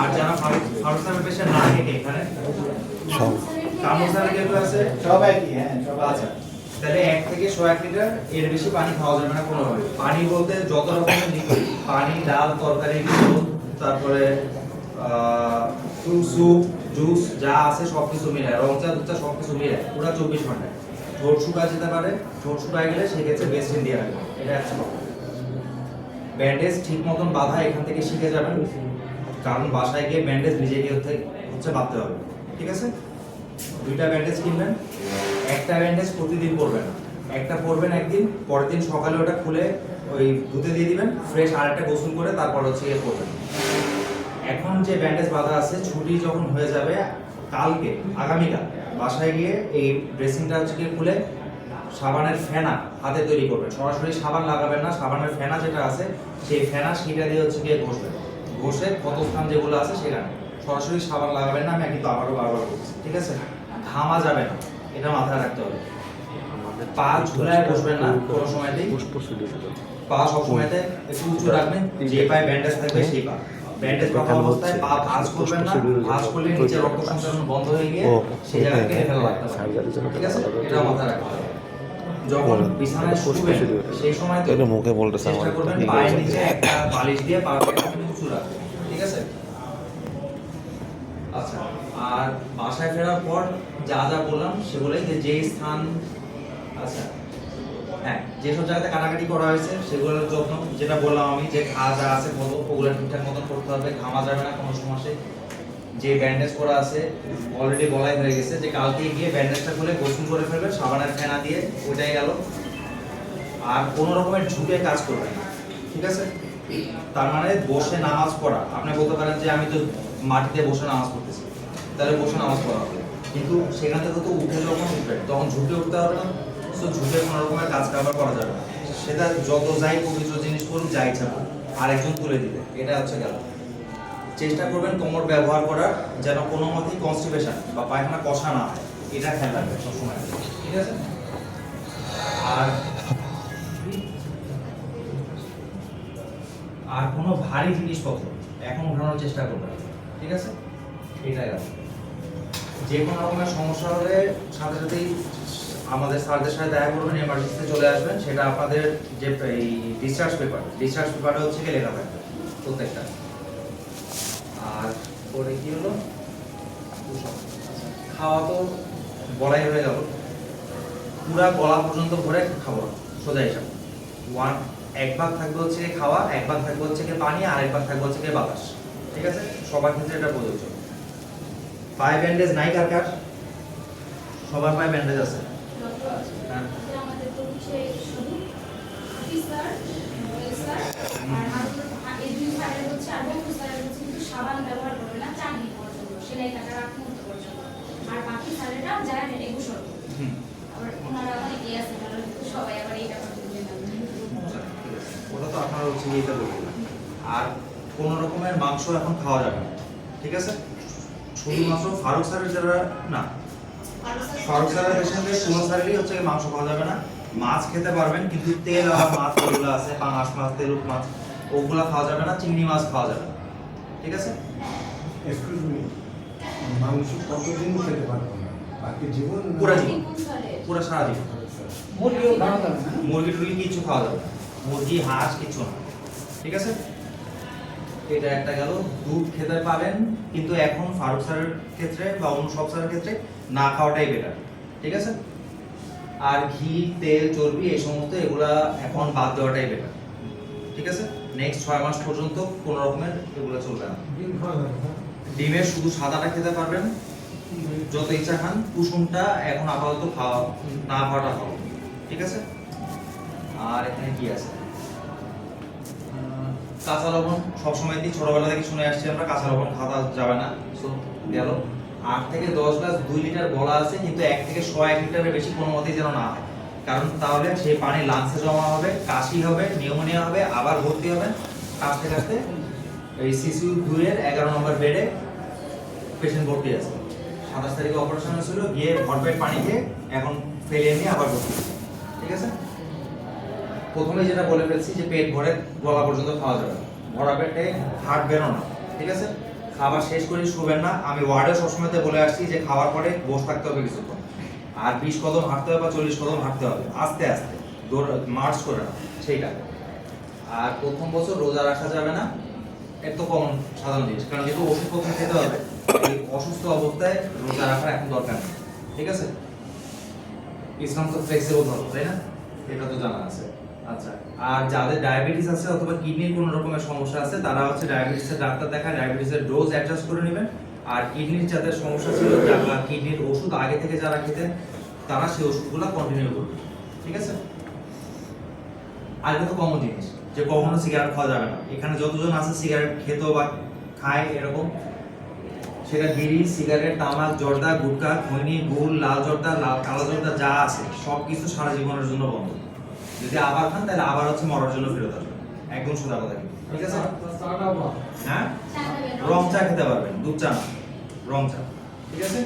আর যারা ফারুক সাহেবের পেশেন্ট না থেকে এখানে সব। কামড় স্যারের কেউ আছে? সব একই হ্যাঁ সব তাহলে এক থেকে শো এক লিটার এর বেশি পানি খাওয়া যাবে না কোনোভাবে। পানি বলতে যত রকমের লিকুইড পানি ডাল তরকারি তারপরে স্যুপ জুস যা আছে সব কিছু মিলায় রং চা দুধ চা সব কিছু মিলায় পুরো চব্বিশ ঘন্টায় ঠোঁট শুকায় যেতে পারে ঠোঁট শুকায় গেলে সেক্ষেত্রে দিয়ে রাখবে এটা একটা কথা। ব্যান্ডেজ ঠিক মতন বাঁধা এখান থেকে শিখে যাবেন। কারণ বাসায় গিয়ে ব্যান্ডেজ নিজে গিয়ে হচ্ছে- বাঁধতে হবে। ঠিক আছে? দুইটা ব্যান্ডেজ কিনবেন, একটা ব্যান্ডেজ প্রতিদিন পরবেন। একটা পরবেন একদিন, পরের দিন সকালে ওটা খুলে ওই ধুতে দিয়ে দিবেন ফ্রেশ আরেকটা গোসল করে তারপর হচ্ছে ইয়ে করবেন এখন যে ব্যান্ডেজ বাঁধা আছে, ছুটি যখন হয়ে যাবে, কালকে, আগামীকাল, বাসায় গিয়ে এই ড্রেসিংটা হচ্ছে গিয়ে খুলে সাবানের ফেনা হাতে তৈরি করবেন। সরাসরি সাবান লাগাবেন না, সাবানের ফেনা যেটা আছে, সেই ফেনা সেটা দিয়ে হচ্ছে গিয়ে ঘষবেন। ঘষে ক্ষতস্থান যেগুলো আছে সেখানে। সরাসরি সাবান লাগাবেন না আমি কিন্তু আবারও বারবার বলছি ঠিক আছে? ঘামা যাবে না এটা মাথায় রাখতে হবে। পা ঝুলায় বসবেন না কোনো সময়তেই। পা সবসময়তে একটু উঁচু রাখবেন যে পায়ে ব্যান্ডেজ থাকবে সেই পা। ব্যান্ডেজ রাখা অবস্থায় পা ভাঁজ করবেন না ভাঁজ করলে নিচে রক্ত সঞ্চালন বন্ধ হয়ে গিয়ে সেই জায়গায় ওকে। ফেলা লাগতে পারে। ঠিক আছে? এটা মাথায় রাখতে হবে। যখন বিছানায় শুবেন সেই সময় তো মুখে বলতেছে আমার পায়ের নিচে একটা বালিশ দিয়ে পাটা একটু উঁচু রাখবেন ঠিক আছে? আচ্ছা আর বাসায় ফেরার পর যা যা বললাম সেগুলোই যে যে স্থান আচ্ছা হ্যাঁ যেসব জায়গাতে কাটাকাটি করা হয়েছে সেগুলোর যত্ন যেটা বললাম আমি যে ঘা যা আছে বলো ওগুলো ঠিকঠাক মতন করতে হবে ঘামা যাবে না কোনো সমস্যায় যে ব্যান্ডেজ করা আছে অলরেডি বলাই হয়ে গেছে যে কালকে গিয়ে ব্যান্ডেজটা খুলে গোসল করে ফেলবে, সাবানের ফেনা দিয়ে ওইটাই গেল। আর কোনো রকমের ঝুঁকে কাজ করবে না, ঠিক আছে? তার মানে বসে নামাজ পড়া। আপনি বলতে পারেন যে আমি তো মাটিতে বসে নামাজ পড়তেছি, তাহলে বসে নামাজ পড়া হবে। কিন্তু সেখান থেকে তো উঠে যখন উঠবে, তখন ঝুঁকে উঠতে হবে না। তো ঝুঁকে কোনো রকমের কাজ কারবার করা যাবে না। সেটা যত যাই পবিত্র জিনিস করুন যা ইচ্ছা করুন আরেকজন তুলে দিবে। এটা হচ্ছে গেল। চেষ্টা করবেন কোমর ব্যবহার করার যেন কোনো মতেই কনস্টিপেশন বা পায়খানা কষা না হয়। এটা খেয়াল রাখবেন সবসময়। ঠিক আছে? আর আর কোনো ভারী জিনিসপত্র এখন উঠানোর চেষ্টা করবেন। ঠিক আছে? এটাই গেল যে কোনো রকমের সমস্যা হলে সাথে সাথেই আমাদের স্যারদের সাথে দেখা করবেন এমার্জেন্সিতে চলে আসবেন। সেটা আপনাদের যে এই ডিসচার্জ পেপার ডিসচার্জ পেপারটা হচ্ছে গিয়ে লেখা থাকবে প্রত্যেকটা। আর পরে কি হলো? খাওয়া তো বলাই হয়ে গেল। পুরা গলা পর্যন্ত ভরে খাব। সোজা হিসাব ওয়ান এক ভাগ থাকবে হচ্ছে খাওয়া এক ভাগ থাকবে হচ্ছে গিয়ে পানি আর এক ভাগ থাকবে হচ্ছে গিয়ে বাতাস। ঠিক আছে? সবার ক্ষেত্রে এটা প্রযোজ্য পায়ে ব্যান্ডেজ নাই কার কার? সবার পায়ে ব্যান্ডেজ আছে? হ্যাঁ। আমাদের তো হচ্ছে শুধু স্যার স্যার আর হারুন এই দুই স্যারের হচ্ছে আর বন্ধু স্যারের হচ্ছে কিন্তু সাবান ব্যবহার করবে না চাকরি পর্যন্ত কাটার আগ মুহূর্ত পর্যন্ত আর বাকি স্যারেরা যারা একুশ আবার ওনারা অনেক আছে সবাই আবার এইটা করতে ঠিক আছে। ওটা তো আপনার হচ্ছে ইয়েতে বলব আর কোনো রকমের মাংস এখন খাওয়া যাবে না ঠিক আছে? শুধুমাত্র ফারুক স্যারের যারা না ফারুক স্যারের পেশেন্টদের কোনো স্যারেরই হচ্ছে মাংস খাওয়া যাবে না। মাছ খেতে পারবেন কিন্তু তেল আর মাছ যেগুলো আছে পাঙাশ মাছ তেলুক মাছ ওগুলা খাওয়া যাবে না চিংড়ি মাছ খাওয়া যাবে না। ঠিক আছে? এক্সকিউজ মি মাংস কতদিন খেতে পারব না? বাকি জীবন পুরা জীবন। পুরো সারা জীবন। মুরগিও খাওয়া যাবে না? মুরগি টুরগি কিছু খাওয়া যাবে মুরগি হাঁস কিছু না। ঠিক আছে? এটা একটা গেল। দুধ খেতে পারেন কিন্তু এখন ফারুক স্যারের ক্ষেত্রে বা অন্য সব স্যারের ক্ষেত্রে না খাওয়াটাই বেটার ঠিক আছে? আর ঘি তেল চর্বি এই সমস্ত এগুলা এখন বাদ দেওয়াটাই বেটার ঠিক আছে? নেক্সট ছয় মাস পর্যন্ত কোনো রকমের এগুলো চলবে না। ডিমের শুধু সাদাটা খেতে পারবেন। যত ইচ্ছা খান, কুসুমটা এখন আপাতত খাওয়া, না খাওয়াটা ভালো। ঠিক আছে? আর এখানে কি আছে? কাঁচা লবণ। সবসময় দিই ছোটবেলা থেকে শুনে আসছি আমরা, কাঁচা লবণ খাওয়া যাবে না। সো গেল। আট থেকে দশ গ্লাস দুই লিটার বলা আছে, কিন্তু এক থেকে ছ এক লিটারের বেশি কোনো মতেই যেন না হয়। কারণ তাহলে সেই পানি লাংসে জমা হবে, কাশি হবে, নিউমোনিয়া হবে, আবার ভর্তি হবে। কাশতে কাশতে এই সিসিউ দুইয়ের এগারো নম্বর বেডে পেশেন্ট ভর্তি আছে সাতাশ তারিখে অপারেশন হয়েছিল, গিয়ে ভরপেট পানি খেয়ে এখন ফেলিয়ে নিয়ে আবার ভর্তি ঠিক আছে? প্রথমে যেটা বলে ফেলছি যে পেট ভরে গলা পর্যন্ত খাওয়া যাবে ভরা পেটে হার্ট বেরো না। ঠিক আছে? খাবার শেষ করে শুবেন না। আমি ওয়ার্ডে সবসময় বলে আসছি যে খাওয়ার পরে বসে থাকতে হবে কিছুক্ষণ। আর বিশ কদম হাঁটতে হবে বা চল্লিশ কদম হাঁটতে হবে। আস্তে আস্তে। দৌড়, মার্চ করে না সেইটা। আর প্রথম বছর রোজা রাখা যাবে না। এত কমন সাধারণ জিনিস। কারণ যেহেতু ওষুধ প্রথম খেতে হবে অসুস্থ অবস্থায় রোজা রাখার এখন দরকার নেই। ঠিক আছে? ইসলাম তো ফ্লেক্সিবল ধর্ম, তাই না? এটা তো জানা আছে। আচ্ছা আর যাদের ডায়াবেটিস আছে অথবা কিডনির কোনো রকমের সমস্যা আছে, তারা হচ্ছে ডায়াবেটিসের ডাক্তার দেখা ডায়াবেটিসের ডোজ অ্যাডজাস্ট করে নেবেন। আর কিডনির যাদের সমস্যা ছিল, যারা কিডনির ওষুধ আগে থেকে যারা খেতেন, তারা সেই ওষুধগুলো কন্টিনিউ করবে ঠিক আছে? আর তো কমন জিনিস। যে কখনো সিগারেট খাওয়া যাবে না এখানে যতজন আছে সিগারেট খেতো বা খায় এরকম সেটা বিড়ি সিগারেট তামাক জর্দা গুটকা খৈনি গুড় লাল জর্দা লাল কালো জর্দা যা আছে সব কিছু সারা জীবনের জন্য বন্ধ যদি আবার খান তাহলে আবার হচ্ছে মরার জন্য ফেরত আসবে একদম সোজা কথা ঠিক আছে হ্যাঁ রং চা খেতে পারবেন দুধ চা রং চা ঠিক আছে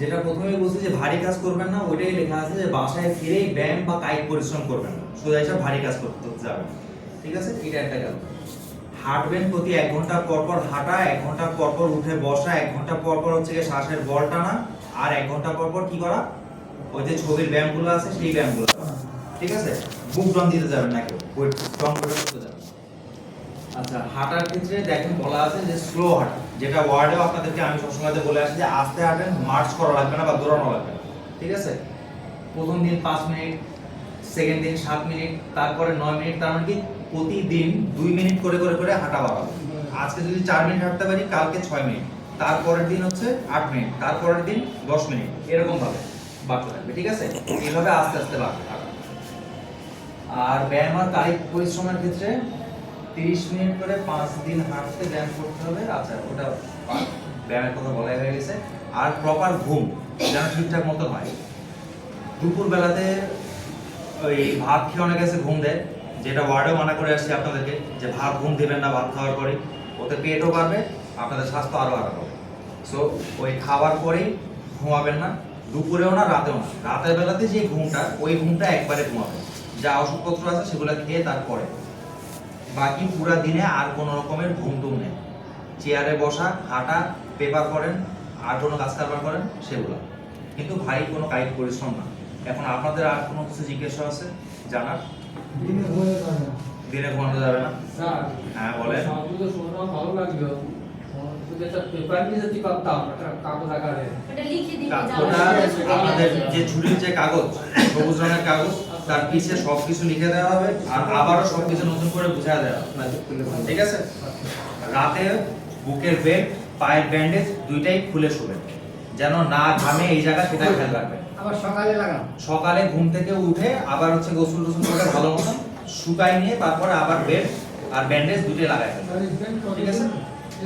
যেটা প্রথমে বলছি যে ভারী কাজ করবেন না, ওইটাই লেখা আছে যে বাসায় ফিরেই ব্যায়াম বা কায়িক পরিশ্রম করবেন না। সোজা এসে ভারী কাজ করতে যাবেন। ঠিক আছে? এটা একটা গেল। হাঁটবেন প্রতি এক ঘণ্টা পর পর হাঁটা, এক ঘণ্টা পর পর উঠে বসা, এক ঘণ্টা পর পর হচ্ছে শ্বাসের বল টানা, আর এক ঘণ্টা পর পর কি করা? ওই যে ছবির ব্যায়ামগুলো আছে, সেই ব্যায়ামগুলো ঠিক আছে? বুক ডন দিতে যাবেন না কেউ। করতে যাবেন। আচ্ছা হাঁটার ক্ষেত্রে দেখেন বলা আছে যে স্লো হাঁটা। যেটা ওয়ার্ডেও আপনাদেরকে আমি সবসময় বলে আসি যে আস্তে হাঁটেন মার্চ করা লাগবে না বা দৌড়ানো লাগবে না, ঠিক আছে? প্রথম দিন পাঁচ মিনিট সেকেন্ড দিন সাত মিনিট, তারপরে নয় মিনিট, তার মানে কি প্রতিদিন দুই মিনিট করে করে করে হাঁটা বাড়াবো আজকে যদি চার মিনিট হাঁটতে পারি, কালকে ছয় মিনিট, তারপরের দিন হচ্ছে আট মিনিট, তারপরের দিন দশ মিনিট, এরকম ভাবে বাড়তে থাকবে ঠিক আছে? এইভাবে আস্তে আস্তে বাড়তে হাঁটা। আর ব্যায়াম আর কায়িক পরিশ্রমের ক্ষেত্রে তিরিশ মিনিট করে পাঁচ দিন হাঁটতে ব্যায়াম করতে হবে। আচ্ছা ওটা ব্যায়ামের কথা বলা হয়ে গেছে। আর প্রপার ঘুম, যেন ঠিকঠাক মতো হয় দুপুর বেলাতে ওই ভাত খেয়ে অনেক আছে, ঘুম দেয়। যেটা ওয়ার্ডেও মানা করে আসছি আপনাদেরকে, যে ভাত ঘুম দেবেন না, ভাত খাওয়ার পরে ওতে পেটও বাড়বে, আপনাদের স্বাস্থ্য আরও আরও হবে সো ওই খাওয়ার পরেই ঘুমাবেন না। দুপুরেও না, রাতেও না। রাতের বেলাতে যে ঘুমটা, ওই ঘুমটা একবারে ঘুমাবেন। যা ওষুধপত্র আছে, সেগুলো খেয়ে তারপরে বাকি পুরা দিনে আর কোনো রকমের ঘুম টুম নেই চেয়ারে বসা হাঁটা পেপার করেন আর কোনো কাজ কারবার করেন সেগুলো। কিন্তু ভাই কোনো কায়িক পরিশ্রম না। এখন আপনাদের আর কোনো কিছু জিজ্ঞাসা আছে? জানার? দিনে ঘুমানো যাবে না। হ্যাঁ বলেন। সবগুলো ভালো লাগল। যা। ঝুলির যে কাগজ সবুজ রঙের কাগজ তার পিছে সবকিছু লিখে দেওয়া হবে আর আবারও সবকিছু নতুন করে বুঝায় দেওয়া হবে। ঠিক আছে। রাতে বুকের বেল্ট পায়ের ব্যান্ডেজ দুইটাই খুলে শুবেন। যেন না ঘামে এই জায়গা সেটা খেয়াল রাখবেন। আবার সকালে লাগান। সকালে ঘুম থেকে উঠে আবার হচ্ছে গোসল টোসল করে ভালো মতন শুকাই নিয়ে তারপরে আবার বেল্ট আর ব্যান্ডেজ দুটোই লাগাই ঠিক আছে?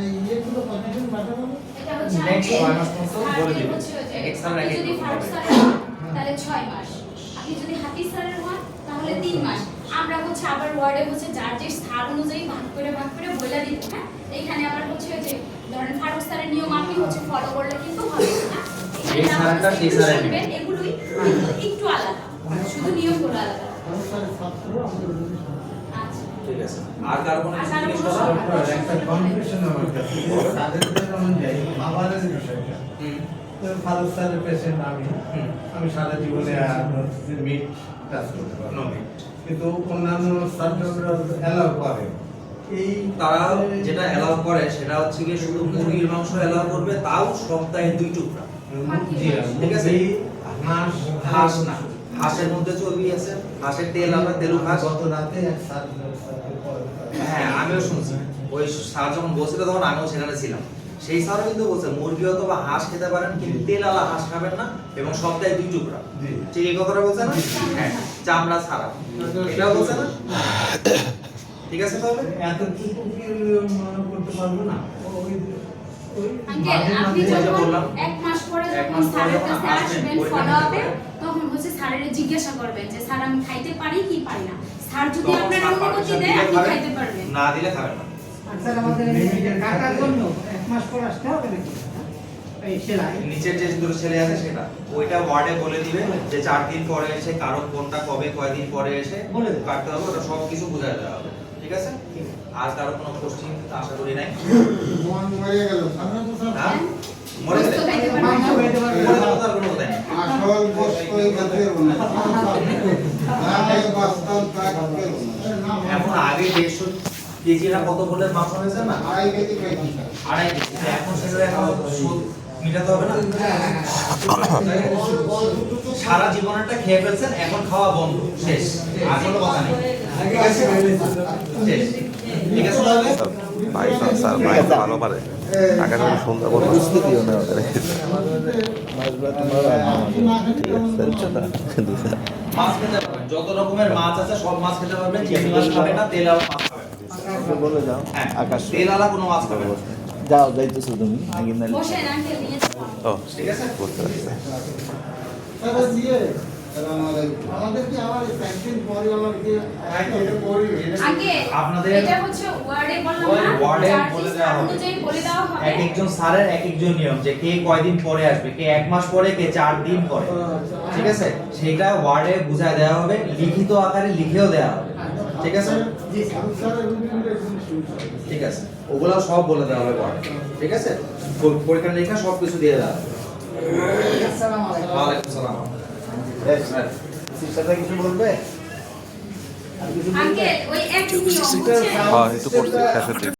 এই ইয়েগুলো কতদিন পাঠাবো এটা হচ্ছে ছয় মাস পর্যন্ত বলে দিবে। হচ্ছে ওই এক স্যার এক এক যদি রকম ফারুক হবে। স্যারের হন, তাহলে ছয় মাস। আপনি যদি হাফিজ স্যারের হন তাহলে তিন মাস। আমরা হচ্ছে আবার ওয়ার্ডে হচ্ছে যার যে স্থান অনুযায়ী ভাগ করে ভাগ করে বলে দিব হ্যাঁ? এখানে আবার হচ্ছে যে ধরেন ফারুক স্যারের নিয়ম আপনি হচ্ছে ফলো করলে কিন্তু হবে না। এগুলোই কিন্তু একটু আলাদা। শুধু নিয়মগুলো আলাদা। আচ্ছা। ঠিক আছে। আর কারও কোনো কারও জিজ্ঞেস কোনো একটা কনফিউশন আমার কাছে তাদের অনুযায়ী খাবারের বিষয়টা। হুম, তো ফারুক স্যারের পেশেন্ট আমি। আমি সারা জীবনে মিট টাচ করতে পারব। কিন্তু অন্যান্য সাবজেক্টরা অ্যালাউ করে। এই তারা যেটা অ্যালাউ করে সেটা হচ্ছে গিয়ে শুধু মুরগির মাংস অ্যালাউ করবে তাও সপ্তাহে দুই টুকরা। ঠিক আছে। হাঁস হাঁস না। হাঁসের মধ্যে চর্বি আছে হাঁসের তেল আমরা তেলু হাঁস। গত রাতে স্যার হ্যাঁ আমিও শুনছি। ওই স্যার যখন বলছিল তখন আমিও সেখানে ছিলাম। সেই স্যারও কিন্তু বলছে মুরগি অথবা হাঁস খেতে পারেন কিন্তু তেল আলা হাঁস খাবেন না এবং সপ্তাহে দুই টুকরা। ঠিক এই কথাটা বলছে না? হ্যাঁ চামড়া ছাড়া। এটাও বলছে না? ঠিক আছে তাহলে? এতটুকু কি মনে করতে পারব না? ওই ওই আঙ্কেল মাঝে আপনি যখন এক মাস পরে যখন স্যারের কাছে আসবেন, আসবেন ফলো আপে তখন হচ্ছে স্যারের জিজ্ঞাসা করবেন যে স্যার আমি খাইতে পারি কি পারি না? স্যার যদি আপনার অনুমতি দেয় আপনি খাইতে পারবেন। না দিলে খাবেন না। স্যার আমাদের কাটার জন্য এক মাস পর আসতে হবে নাকি? নিচের যে দুটো ছেলে আছে সেটা। ওইটা ওয়ার্ডে বলে দিবে যে চার দিন পরে এসে কারণ কোনটা কবে কয়দিন পরে এসে বলে দেবে। কাটতে হবে ওটা সব কিছু বুঝাই দেওয়া হবে। ঠিক আছে? আর কারও কোনো কোশ্চিন আশা করি নাই। মরে গেল হ্যাঁ? মরে গেলে আসল গোস্ত এই না। এখন আগে দেড়শো কেজি না কত বলে মাংস হয়েছে না? আড়াই কেজি আড়াই কেজি এখন সেটা এখন মিটাতে হবে না? সারা জীবনটা খেয়ে ফেলছেন এখন খাওয়া বন্ধ শেষ আর কোনো কথা নেই। ঠিক আছে তাহলে? ভাই স্যার ভাই ভালো পারে করব বুঝতে দিও না ওদের যত রকমের মাছ আছে সব মাছ খেতে পারবেন চিংড়ি মাছ খাবে না তেল আলা মাছ বলে যাও হ্যাঁ আকাশ কোনো যাও যাইতেছো তুমি আগে। ও আছে পারছি ঠিক আছে? সেটা ওয়ার্ডে বুঝায় দেওয়া হবে লিখিত আকারে লিখেও দেওয়া হবে। ঠিক আছে? ঠিক আছে। ওগুলো সব বলে দেওয়া হবে পরে। ঠিক আছে? পরীক্ষা লেখা সব কিছু দিয়ে দেওয়া ওয়ালাইকুম সালাম। কিছু বলবে? আঙ্কেল ওই এক নিয়ম বুঝছেন? হ্যাঁ একটু করছি শেষের দিকে